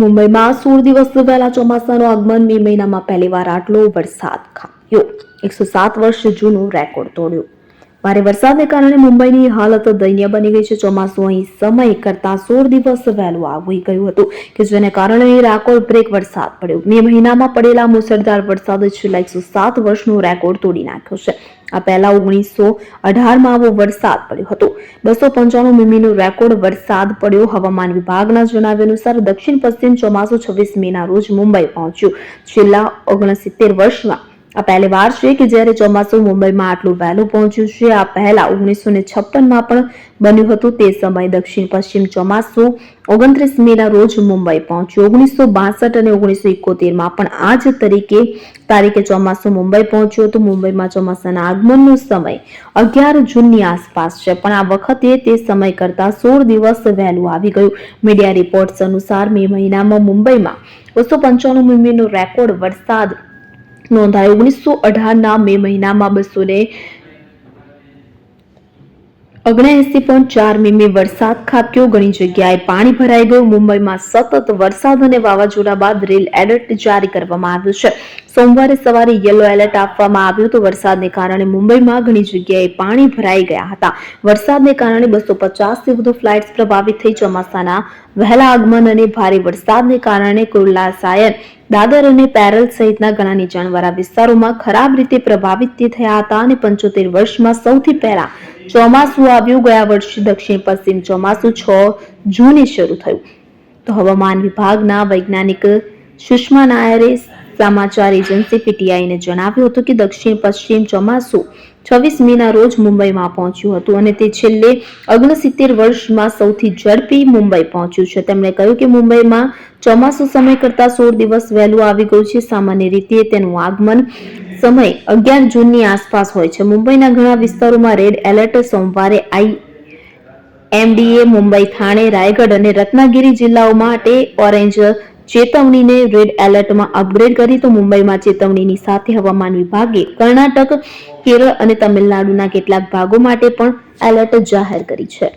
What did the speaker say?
મુંબઈમાં સોળ દિવસ પહેલા ચોમાસાનું આગમન, મે મહિનામાં પહેલીવાર આટલો વરસાદ ખાબક્યો. એકસો સાત વર્ષ જૂનું રેકોર્ડ તોડ્યો. ભારે વરસાદને કારણે મુંબઈની હાલત દયનીય બની ગઈ છે. ચોમાસું અહીં સમય કરતા સોળ દિવસ વહેલું આવી ગયું હતું કે જેને કારણે રેકોર્ડ બ્રેક વરસાદ પડ્યો. મે મહિનામાં પડેલા મુસળધાર વરસાદ છેલ્લા એકસો સાત વર્ષનો રેકોર્ડ તોડી નાખ્યો છે. આ પહેલા ઓગણીસો અઢારમાં આવો વરસાદ પડ્યો હતો. બસો પંચાણું મીમીનો રેકોર્ડ વરસાદ પડ્યો હવામાન વિભાગના જણાવ્યા અનુસાર દક્ષિણ પશ્ચિમ ચોમાસું છવ્વીસ મેના રોજ મુંબઈ પહોંચ્યું. છેલ્લા ઓગણસિત્તેર વર્ષમાં આ પહેલી વાર છે કે જ્યારે ચોમાસું મુંબઈમાં આટલું વહેલું પહોંચ્યું છે, આ પહેલા ઓગણીસો ને છપ્પનમાં પણ બન્યું હતું તે સમયે દક્ષિણ પશ્ચિમ ચોમાસું ઓગણત્રીસ મેના રોજ મુંબઈ પહોંચ્યું. ઓગણીસો બાસઠ અને ઓગણીસો ઇકોતેરમાં પણ આ જ તરીકે તારીખે ચોમાસું મુંબઈ પહોંચ્યું હતું. મુંબઈમાં ચોમાસાના આગમનનો સમય અગિયાર જૂનની આસપાસ છે, પણ આ વખતે તે સમય કરતાં સોળ દિવસ વહેલું આવી ગયું. મીડિયા રિપોર્ટ્સ અનુસાર મે મહિનામાં મુંબઈમાં બસો પંચાણું મીમીનો રેકોર્ડ વરસાદ નોંધાયો. ઓગણીસો અઢારના મે મહિનામાં બસો ને ઓગણએસી પોઈન્ટ ચાર મીમી વરસાદ ખાબક્યો. ઘણી જગ્યાએ પાણી ભરાઈ ગયું. મુંબઈમાં સતત વરસાદ અને વાવાઝોડા બાદ રેલ એલર્ટ જારી કરવામાં આવ્યું છે. સોમવારે સવારે યલો એલર્ટ આપવામાં આવ્યું તો વરસાદને કારણે મુંબઈમાં ઘણી જગ્યાએ પાણી ભરાઈ ગયા હતા. વરસાદને કારણે બસો પચાસથી વધુ ફ્લાઇટ્સ પ્રભાવિત થઈ ચોમાસાના વહેલા આગમન અને ભારે વરસાદને કારણે કુર્લા સાયર દાદર અને પેરલ સહિતના ઘણા નીચાણવાળા વિસ્તારોમાં ખરાબ રીતે પ્રભાવિત થયા હતા અને પંચોતેર વર્ષમાં સૌથી પહેલા ચોમાસું આવ્યું. ગયા વર્ષે દક્ષિણ પશ્ચિમ ચોમાસું છ જૂને શરૂ થયું. તો હવામાન વિભાગના વૈજ્ઞાનિક સુષ્મા નાયરે સમાચાર એજન્સી પીટીઆઈને જણાવ્યું હતું કે દક્ષિણ પશ્ચિમ ચોમાસું છવ્વીસ મેના રોજ મુંબઈમાં પહોંચ્યું હતું અને તે છેલ્લે ઓગણસિત્તેર વર્ષમાં સૌથી ઝડપી મુંબઈ પહોંચ્યું છે. તેમણે કહ્યું કે મુંબઈમાં ચોમાસુ સમય કરતા સોળ દિવસ વહેલું આવી ગયું છે. સામાન્ય રીતે તેનું આગમન સમય અગિયાર જૂનની આસપાસ હોય છે. મુંબઈના ઘણા વિસ્તારોમાં રેડ એલર્ટ સોમવારે આઈ એમડીએ મુંબઈ, થાણે, રાયગઢ અને રત્નાગીરી જિલ્લાઓ માટે ઓરેન્જ ચેતવણીને રેડ એલર્ટમાં અપગ્રેડ કરી તો મુંબઈમાં ચેતવણીની સાથે હવામાન વિભાગે કર્ણાટક, કેરળ અને તમિલનાડુના કેટલાક ભાગો માટે પણ એલર્ટ જાહેર કરી છે.